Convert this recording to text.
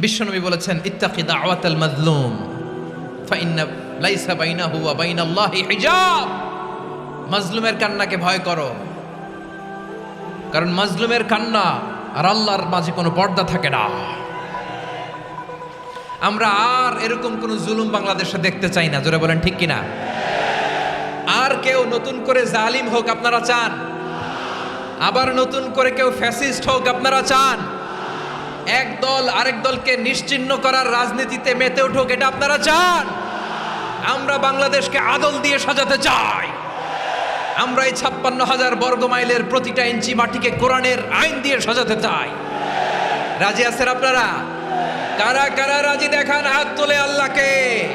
বিশ্বনবী বলেছেন, ইত্তাকি দাওয়াতাল মাজলুম, ফাইন্না লাইসা বাইনাহু ওয়া বাইনাল্লাহি হিজাব। মাজলুমের কান্নাকে ভয় করো। কারণ মাজলুমের কান্না আর আল্লাহর মাঝে কোনো পর্দা থাকে না। আমরা আর এরকম কোন জুলুম বাংলাদেশে দেখতে চাই না। জোরে বলেন, ঠিক কিনা? আর কেউ নতুন করে জালিম হোক আপনারা চান। আবার নতুন করে কেউ ফ্যাসিস্ট হোক আপনারা চান। এক দল আরেক দলকে নিশ্চিহ্ন করার রাজনীতিতে মেতে উঠুক, এটা আপনারা চান? আমরা বাংলাদেশকে আদল দিয়ে সাজাতে চাই। আমরা এই ছাপ্পান্ন হাজার বর্গ মাইলের প্রতিটা ইঞ্চি মাটিকে কোরআনের আইন দিয়ে সাজাতে চাই। রাজি আছেন আপনারা? কারা কারা রাজি? দেখান হাত তোলে আল্লাহকে।